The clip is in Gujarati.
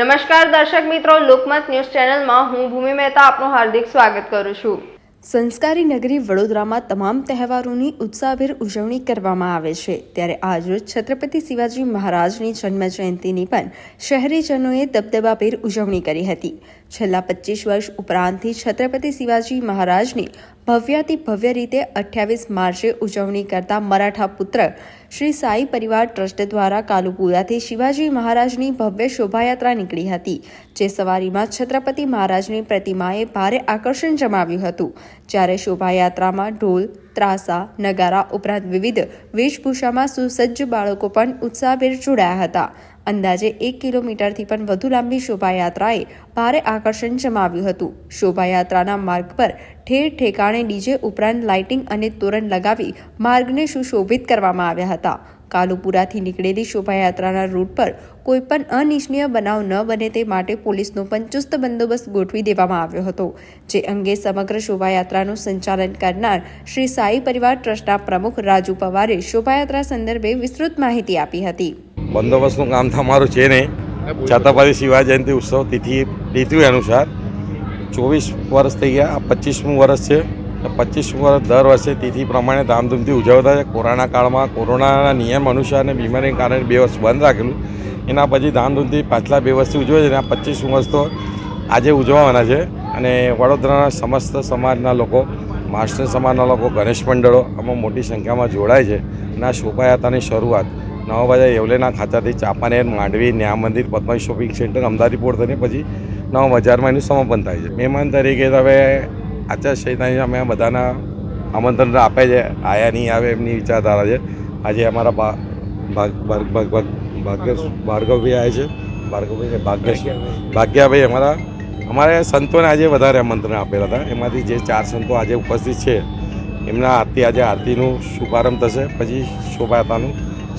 નમસ્કાર દર્શક મિત્રો, લોકમત ન્યૂઝ ચેનલમાં હું ભૂમિ મહેતા આપનું હાર્દિક સ્વાગત કરું છું. સંસ્કારી નગરી વડોદરામાં તમામ તહેવારોની ઉત્સાહભેર ઉજવણી કરવામાં આવે છે. ત્યારે આજરોજ છત્રપતિ શિવાજી મહારાજની જન્મ જયંતિની પણ શહેરીજનોએ દબદબાભેર ઉજવણી કરી હતી. છેલ્લા પચીસ વર્ષ ઉપરાંતથી છત્રપતિ શિવાજી મહારાજની ભવ્યાતિ ભવ્ય રીતે અઠ્યાવીસ માર્ચે ઉજવણી કરતા મરાઠા પુત્ર શ્રી સાઈ પરિવાર ટ્રસ્ટ દ્વારા કાલુપુરાથી શિવાજી મહારાજની ભવ્ય શોભાયાત્રા નીકળી હતી, જે સવારીમાં છત્રપતિ મહારાજની પ્રતિમાએ ભારે આકર્ષણ જમાવ્યું હતું. જ્યારે શોભાયાત્રામાં ઢોલ, ત્રાસા, નગારા ઉપરાંત વિવિધ વેશભૂષામાં સુસજ્જ બાળકો પણ ઉત્સાહભેર જોડાયા હતા. અંદાજે એક કિલોમીટરથી પણ વધુ લાંબી શોભાયાત્રાએ ભારે આકર્ષણ જમાવ્યું હતું. શોભાયાત્રાના માર્ગ પર ઠેર ઠેકાણે ડીજે ઉપરાંત લાઇટિંગ અને તોરણ લગાવી માર્ગને સુશોભિત કરવામાં આવ્યા હતા. કાલુપુરાથી નીકળેલી શોભાયાત્રાના રૂટ પર કોઈપણ અનિચ્છનીય બનાવ ન બને તે માટે પોલીસનો પણ ચુસ્ત બંદોબસ્ત ગોઠવી દેવામાં આવ્યો હતો, જે અંગે સમગ્ર શોભાયાત્રાનું સંચાલન કરનાર શ્રી સાઈ પરિવાર ટ્રસ્ટના પ્રમુખ રાજુ પવારે શોભાયાત્રા સંદર્ભે વિસ્તૃત માહિતી આપી હતી. બંદોબસ્તનું કામ તમારું છે નહીં. છત્રપતિ શિવાજી જયંતિ ઉત્સવ તિથિ તિથિ અનુસાર ચોવીસ વર્ષ થઈ ગયા આ પચીસમું વર્ષ છે. પચીસમું વર્ષ દર વર્ષે તિથિ પ્રમાણે ધામધૂમથી ઉજવતા છે. કોરોના કાળમાં કોરોનાના નિયમ અનુસાર અને બીમારીને કારણે બે વર્ષ બંધ રાખેલું. એના પછી ધામધૂમથી પાછલા બે વર્ષથી ઉજવે છે અને આ પચીસમું વર્ષ તો આજે ઉજવવાના છે. અને વડોદરાના સમસ્ત સમાજના લોકો માસ્ટર સમાજના લોકો ગણેશ મંડળો આમાં મોટી સંખ્યામાં જોડાય છે. અને આ શોભાયાત્રાની શરૂઆત નવા બજાર એવલેના ખાતાથી ચાંપાનેર, માંડવી, ન્યા મંદિર, Padma shopping centre, Ahmedabad port થઈને પછી નવા બજારમાં એનું સમાપન થાય છે. મહેમાન તરીકે હવે આચારસંહિતા અમે બધાના આમંત્રણ આપે છે. આયા નહીં આવે એમની વિચારધારા છે. આજે અમારા ભાર્ગવભાઈ આવે છે. ભાર્ગવભાઈ ભાગ્ય, ભાગ્યાભાઈ અમારા, અમારે સંતોને આજે વધારે આમંત્રણ આપેલા હતા. એમાંથી જે ચાર સંતો આજે ઉપસ્થિત છે, એમના આરતી આજે આરતીનું શુભારંભ થશે. પછી શોભાયાત્રાનું